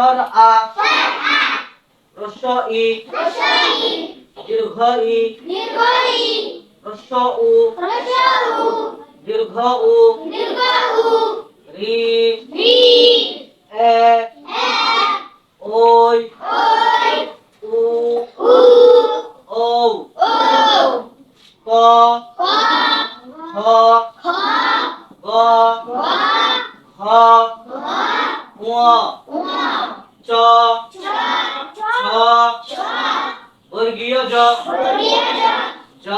স্বর আ। রস্ব ই দীর্ঘ ই রস্ব উ দীর্ঘ উ রি। এ। ওই উ। ঔ। ক। খ। গ ঘ ঙ চ ছ বর্গীয় জ জ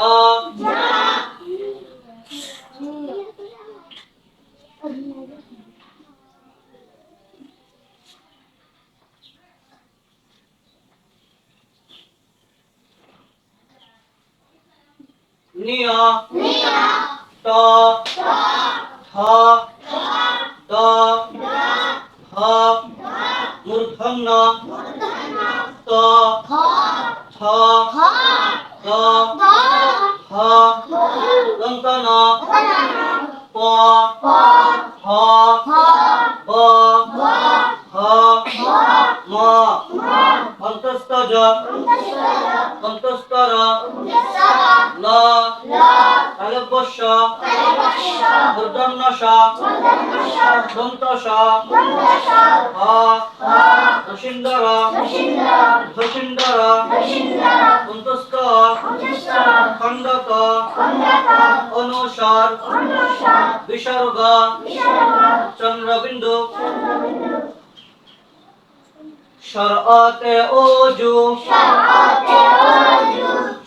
নিয় ট ঠ দ হ মূর্ধন্য ত ছ দ হ দন্তন প হ ব হ ম অন্তস্থ জ অন্তস্তর ল তালব্যস্য মূর্ধন্য স দন্ত স হ দশিন্দর ধসিন্দর অন্তস্থ খণ্ডক অনুসর বিসর্গ চন্দ্রবিন্দু সরতে ওজু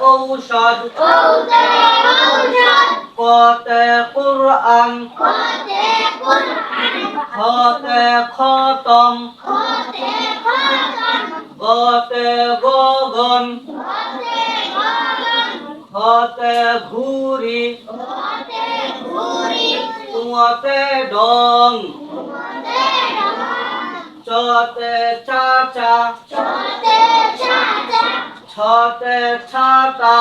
ঔষধ। কতে কুরআন। হতে খতম। গতে গগন। হতে ঘুরি তুয়াতে ডং। চতে চাচা। ছতে ছাতা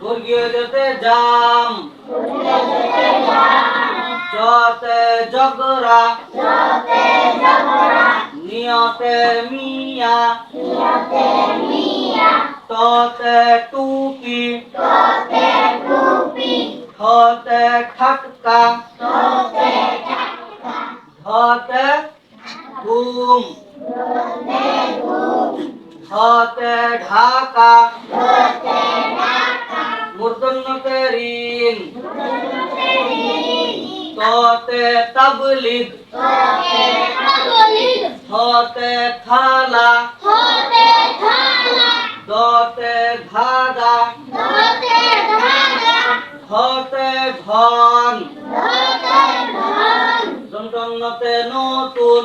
বর্গীয় যেতে জাম। চতে জগরা। নিয়তে মিয়া। ততে টুপি। থতে খটকা ধতে ঘুম। ধতে ঢাকা। মূর্ধন্যতে ঋণ ততে তাবলিগ। থতে থালা। দতে ধাগা ধতে ধন। দন্তন্যতে নতুন।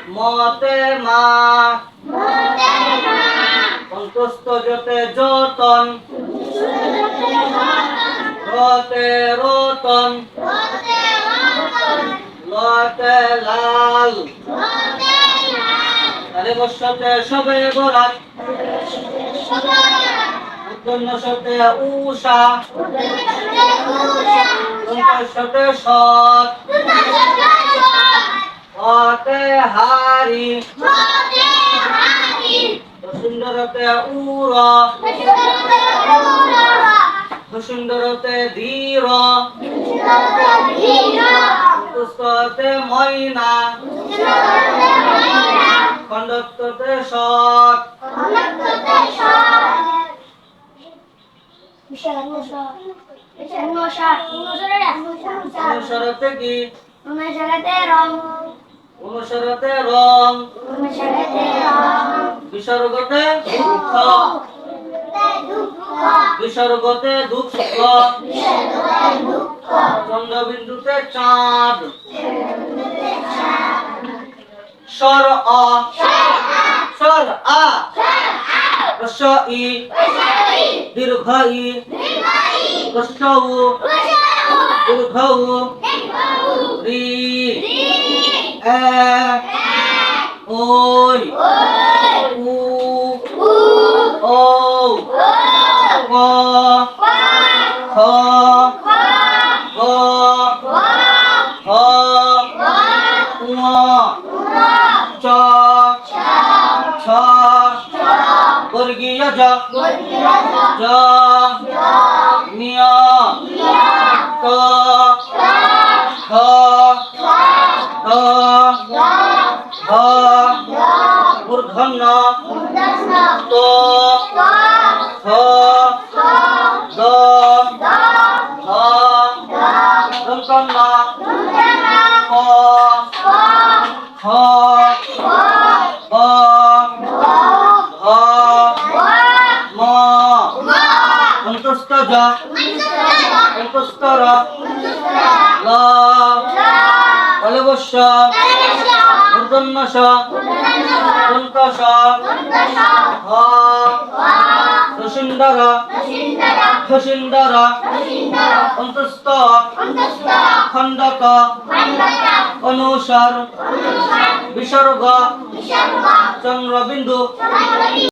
মতে মা। অন্তস্থ যতে যতন। রতে রতন। লতে লাল। তারে বর্ষতে সবে বরাত। উত্তন্ন সতে উষা সতে সৎ অতে হারি। সুন্দরতে উর সুন্দরতে ধীর। ময়না। খণ্ডত্বতে সৎ কি? অনুসরতে রং। বিসর্গতে দুঃখ। বিসর্গতে দুঃখ। চন্দ্রবিন্দুতে চাঁদ। স্বর অ স্বর আ। রস্ব ই। দীর্ঘ ই। উ। দীর্ঘ রি। ওই উ ও ক খ গ ঘ ঙ চ ছ বর্গীয় জ জ নিয় ক অন্তস্থ জ অন্তস্তর ল। অলবস্য মূর্ধন্যস দন্তস হ সুন্দর সুন্দর অন্তস্থ খণ্ডক। অনুসার। বিসর্গ। চন্দ্রবিন্দু।